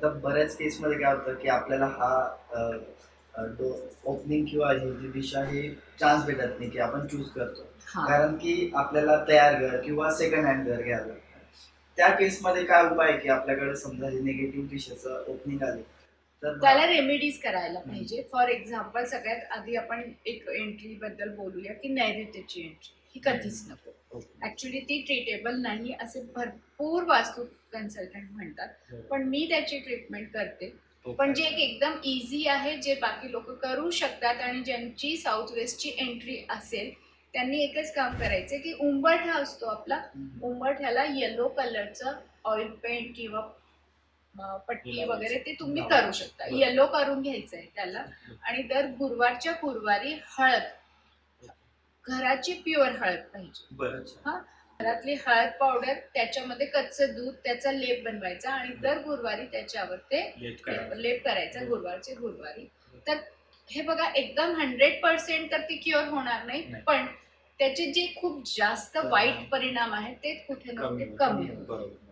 आता बऱ्याच केसमध्ये काय होतं की आपल्याला हा ओपनिंग किंवा ही जी दिशा हे चान्स भेटत नाही की आपण चूज करतो. कारण की आपल्याला तयार घर किंवा सेकंड हँड घर घ्यावं त्या केसमध्ये काय उपाय की आपल्याकडे समजा हे निगेटिव्ह दिशेचं ओपनिंग आले तर त्याला रेमेडीज करायला पाहिजे. फॉर एक्झाम्पल सगळ्यात आधी आपण एक एंट्री बद्दल बोलूया की नैऋत्यची एंट्री ही कधीच नको. ऍक्च्युली ती ट्रीटेबल नाही असे भरपूर वास्तू कन्सल्टंट म्हणतात पण मी त्याची ट्रीटमेंट करते पण जे एक एकदम इझी आहे जे बाकी लोक करू शकतात आणि ज्यांची साऊथ वेस्टची एंट्री असेल त्यांनी एकच काम करायचं की उंबरठा असतो आपला हम्म. उंबरठ्याला येलो कलरचं ऑइल पेंट किंवा पट्टी. वगैरे ते तुम्ही. करू शकता. येलो करून घ्यायचं आहे त्याला आणि दर गुरुवारच्या गुरुवारी हळद घराची प्युअर हळद पाहिजे. बरं घरातली हळद पावडर त्याच्यामध्ये कच्चं दूध त्याचा लेप बनवायचा आणि दर गुरुवारी त्याच्यावर ते करायचं. लेप करायचा गुरुवारचे गुरुवारी. तर हे बघा एकदम हंड्रेड पर्सेंट तर ती क्युअर होणार नाही. पण त्याचे जे खूप जास्त वाईट परिणाम आहेत ते कुठे ना कुठे कमी होतं. होतात